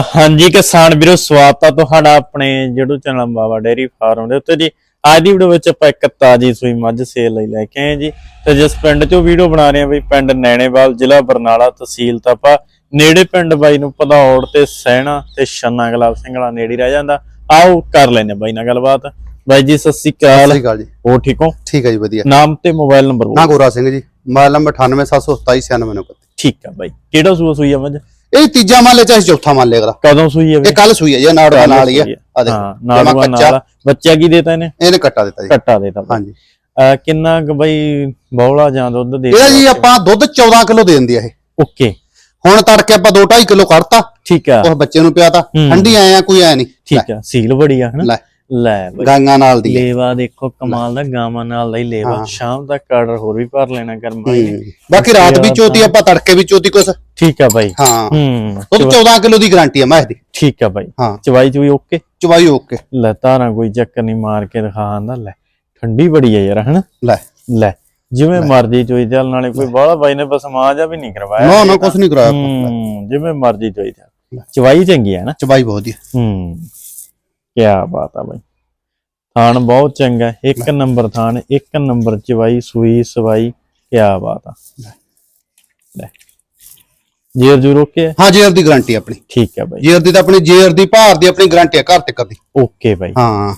ਹਾਂਜੀ ਕਿਸਾਨ ਵੀਰੋ ਸਵਾਗਤ ਆ ਤੁਹਾਡਾ ਆਪਣੇ YouTube channel Baba dairy farm ਦੇ ਉੱਤੇ ਜੀ। ਅੱਜ ਦੀ ਵੀਡੀਓ ਵਿੱਚ ਆਪਾਂ ਇੱਕ ਤਾਜੀ ਸੂਈ ਮੱਝ ਸੇਲ ਲਈ ਲੈ ਕੇ ਆਏ ਜੀ। ਤੇ ਜਿਸ ਪਿੰਡ ਚੋਂ ਵੀਡੀਓ ਬਣਾ ਰਹੇ ਆ ਬਈ ਪਿੰਡ ਨੈਣੇਵਾਲ ਜ਼ਿਲ੍ਹਾ ਬਰਨਾਲਾ ਤਹਿਸੀਲ ਤਪਾ ਨੇੜੇ ਪਿੰਡ ਬਾਈ ਨੂੰ ਪਧੌੜ ਤੇ ਸਹਿਣਾ ਤੇ ਛੰਨਾ ਗੁਲਾਬ ਸਿੰਘ ਵਾਲਾ ਨੇੜੇ ਰਹਿ ਜਾਂਦਾ। ਆਓ ਕਰ ਲੈਨੇ ਬਾਈ ਨਾਲ ਗੱਲਬਾਤ। ਬਾਈ ਜੀ ਸਤਿ ਸ੍ਰੀ ਸਤਿ ਅਕਾਲ ਸ਼੍ਰੀ ਅਕਾਲ ਜੀ। ਹੋ ਠੀਕ ਹੋ? ਠੀਕ ਹੈ ਜੀ ਵਧੀਆ। ਨਾਮ ਤੇ ਮੋਬਾਈਲ ਨੰਬਰ ਨਾ ਗੋਰਾ ਸਿੰਘ ਜੀ। ਮੋਬਾਈਲ ਨੰਬਰ 9872796991 ਠੀਕ ਆ ਬਾਈ। ਕਿਹੜਾ ਸੂਆ ਸੂਈ ਆ ਮੱਝ? ਇਹ ਤੀਜਾ ਮੰਨ ਚਾਹੇ ਚੌਥਾ ਮੰਨ ਲਿਆ ਅਗਲਾ। ਕਦੋਂ ਸੂਈ ਆ ਇਹ ਕੱਲ ਸੂਈ ਹੈ ਜੀ ਨਾੜ ਦਾ ਨਾਲ ਹੀ ਹੈ ਆ। ਦੇਖ ਹਾਂ ਜਮਾ ਨਾਲ ਕੱਚਾ ਬੱਚਾ ਕੀ ਦੇਤਾ ਇਹਨੇ? ਇਹਨੇ ਕੱਟਾ ਦਿੱਤਾ ਜੀ। ਕੱਟਾ ਦੇਤਾ। ਹਾਂਜੀ। ਕਿੰਨਾ ਕੁ ਬਈ ਬੌਲਾ ਜਾਂ ਦੁੱਧ ਦੇ ਇਹਦਾ ਜੀ ਆਪਾਂ ਦੁੱਧ 14 ਕਿਲੋ ਦੇ ਦਿੰਦੀ ਆ ਇਹ। ਓਕੇ। ਹੁਣ ਤੜਕੇ ਆਪਾਂ 2.5 ਕਿਲੋ ਕੱਢਤਾ। ਠੀਕ ਆ। ਉਸ ਬੱਚੇ ਨੂੰ ਪਿਆਤਾ। ਹੂੰ। ਠੰਡੀ ਆਏ ਆ ਕੋਈ ਐ ਨਹੀਂ। ਠੀਕ ਆ ਸੀਲ ਬੜੀ ਆ ਹਨਾ? ਲੈ ਬਈ। ਗਾਂਗਾ ਨਾਲ ਦੀ ਹੈ। ਲੇਵਾ ਦੇਖੋ ਕਮਾਲ ਦਾ ਗਾਵਾਂ ਨਾਲ ਦਾ ਹੀ ਲੇਵਾ। ਹਾਂ। ਸ਼ਾਮ ਤੱਕ ਆਰਡਰ ਹੋਰ ਵੀ ਭਰ ਲੈਣਾ ਜੀ। ਹੂੰ। ਬਾਕੀ ਰਾਤ ਵੀ ਚੋਤੀ ਆਪਾਂ ਤੜਕੇ ਵੀ ਚੋਤੀ ਕੁਛ। ਠੀਕ ਆ ਬਾਈ। ਹਾਂ। ਹੂੰ ਦੁੱਧ 14 ਕਿਲੋ ਦੀ ਗਾਰੰਟੀ ਆ ਮੈਂ ਦੀ ਠੀਕ ਆ ਬਾਈ। ਹਾਂ। ਚਵਾਈ ਚੁਈ ਓਕੇ? ਚਵਾਈ ਓਕੇ। ਲੈ ਤਾਰਾਂ ਕੋਈ ਚੱਕਰ ਨਹੀਂ ਮਾਰ ਕੇ ਦਿਖਾ ਆਂਦਾ ਲੈ। ਠੰਡੀ ਬੜੀ ਆ ਯਾਰ ਹਨਾ? ਲੈ। ਲੈ ਜਿਵੇਂ ਮਰਜ਼ੀ ਚੋਈ ਚੱਲ ਨਾਲੇ ਕੋਈ ਬਾਹਲਾ ਬਾਈ ਨੇ ਬਸ ਮਾਜਾ ਵੀ ਨਹੀਂ ਕਰਵਾਇਆ ਨਾ ਨਾ ਕੁਛ ਨਹੀਂ ਕਰਾਇਆ ਆਪਾਂ। ਹੂੰ ਜਿਵੇਂ ਮਰਜ਼ੀ ਚੋਈ ਚੱਲ। ਚਵਾਈ ਚੰਗੀ ਆ ਨਾ ਚਵਾਈ ਬਹੁਤ ਹੀ ਹੂੰ। ਕੀ ਬਾਤ ਆ ਬਾਈ। ਥਾਣ ਬਹੁਤ ਚੰਗਾ ਹੈ। ਇੱਕ ਨੰਬਰ ਥਾਣ ਇੱਕ ਨੰਬਰ ਚਵਾਈ ਸੂਈ ਸਵਾਈ ਕੀ ਬਾਤ ਆ। ਲੈ। ਜੇਰ ਜੂ ਰੋਕੇ ਹਾਂ ਜੇਰ ਦੀ ਗਾਰੰਟੀ ਆਪਣੀ। ਠੀਕ ਹੈ ਬਾਈ। ਜੇਰ ਦੀ ਤਾਂ ਆਪਣੀ ਜੇਰ ਦੀ ਭਾਰ ਦੀ ਆਪਣੀ ਗਾਰੰਟੀ ਆ ਘਰ ਤੱਕ ਦੀ ਓਕੇ ਬਾਈ। ਹਾਂ।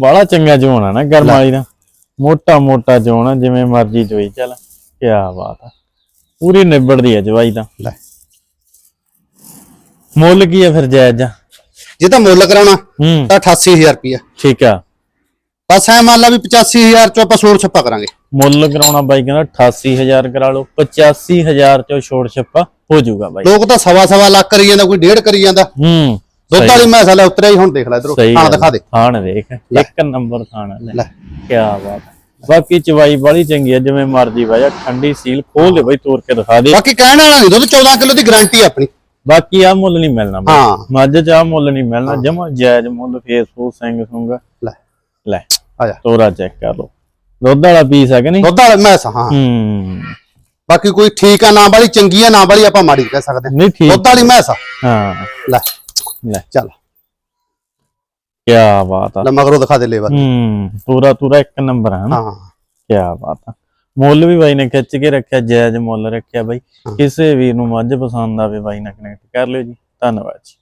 ਬੜਾ ਚੰਗਾ ਜੋਣਾ ਨਾ ਗਰਮ ਵਾਲੀ ਦਾ। ਮੋਟਾ ਮੋਟਾ ਜੋਣਾ ਜਿਵੇਂ ਮਰਜ਼ੀ ਚੋਈ ਚੱਲ। ਕੀ ਬਾਤ ਆ। ਪੂਰੀ ਨਿਬੜਦੀ ਹੈ ਜਵਾਈ ਤਾਂ। ਲੈ। ਮੁੱਲ ਕੀ ਹੈ ਫਿਰ ਜਾਇਜ਼ ਜਾ ਜੇ ਤਾਂ ਮੁੱਲ ਕਰਾਉਣਾ ਹੂੰ। ਤਾਂ 88000 ਰੁਪਇਆ ਠੀਕ ਆ। ਬਸ ਐ ਮੰਨ ਲਾ ਵੀ 85000 ਚੋਂ ਆਪਾਂ ਸੋੜ ਛੱਪਾ ਕਰਾਂਗੇ। ਮੁੱਲ ਕਰਾਉਣਾ ਬਾਈ ਕਹਿੰਦਾ 88000 ਕਰਾ ਲਓ 85000 ਚੋਂ ਛੋੜ ਛੱਪਾ ਹੋ ਜਾਊਗਾ ਬਾਈ। ਲੋਕ ਤਾਂ ਸਵਾ ਸਵਾ ਲੱਖ ਕਰੀ ਜਾਂਦਾ ਕੋਈ ਡੇਢ ਕਰੀ ਜਾਂਦਾ। ਹੂੰ ਦੁੱਧ ਵਾਲੀ ਮੈਂ ਸਾਲਾ ਉਤਰਿਆ ਹੀ ਹੁਣ ਦੇਖ ਲੈ ਇਧਰੋਂ ਗੱਲ ਦਿਖਾ ਦੇ। ਥਾਣ ਦੇਖ ਇੱਕ ਨੰਬਰ ਥਾਣ ਲੈ। ਕੀ ਬਾਤ। ਬਾਕੀ ਚਵਾਈ ਬੜੀ ਚੰਗੀ ਆ ਜਿਵੇਂ ਮਰਜ਼ੀ ਵਾਜਾ ਠੰਡੀ ਸੀਲ ਖੋਲ ਦੇ ਬਾਈ ਤੋੜ ਕੇ ਦਿਖਾ ਦੇ। ਬਾਕੀ ਕਹਿਣ ਵਾਲਾ ਨਹੀਂ ਦੁੱਧ 14 ਕਿਲੋ ਦੀ ਗਾਰੰਟੀ ਆ ਆਪਣੀ। ਬਾਕੀ ਆ ਮੁੱਲ ਨਹੀਂ ਮਿਲਣਾ। ਹਾਂ। ਮੱਝ ਚ ਆ ਮੁੱਲ ਨਹੀਂ ਮਿਲਣਾ ਜਮਾ ਜਾਇਜ਼ ਮੁੱਲ ਫੇਸਬੁੱਕ ਸਿੰਘ ਸੁੰਗਾ ਲੈ। ਲੈ ਆ ਜਾ। ਤੋਰਾ ਚੈੱਕ ਕਰ ਲਓ। ਦੁੱਧ ਵਾਲਾ ਪੀਸ ਹੈ ਕਿ ਨਹੀਂ? ਦੁੱਧ ਵਾਲਾ ਮੈਂ ਹਾਂ। ਹੂੰ। ਬਾਕੀ ਕੋਈ ਠੀਕ ਆ ਨਾ ਵਾਲੀ ਚੰਗੀ ਆ ਨਾ ਵਾਲੀ ਆਪਾਂ ਮਾੜੀ ਕਹਿ ਸਕਦੇ। ਨਹੀਂ ਠੀਕ। ਦੁੱਧ ਵਾਲੀ ਮੈਂ ਹਾਂ। ਲੈ। ਲੈ। ਚੱਲ। ਕੀ ਬਾਤ ਆ। ਲੈ ਮਗਰੋਂ ਦਿਖਾ ਦੇ ਲੇਵਾ ਹੂੰ ਪੂਰਾ ਪੂਰਾ ਇੱਕ ਨੰਬਰ ਹੈ ਨਾ। ਹਾਂ। ਕੀ ਬਾਤ ਆ। ਮੁੱਲ ਵੀ ਬਾਈ ਨੇ ਖਿੱਚ ਕੇ ਰੱਖਿਆ ਜਾਇਜ਼ ਮੁੱਲ ਰੱਖਿਆ ਬਾਈ। ਕਿਸੇ ਵੀਰ ਨੂੰ ਮੱਝ ਪਸੰਦ ਆਵੇ ਬਾਈ ਨਾਲ ਕਨੈਕਟ ਕਰ ਲਿਓ ਜੀ। ਧੰਨਵਾਦ ਜੀ।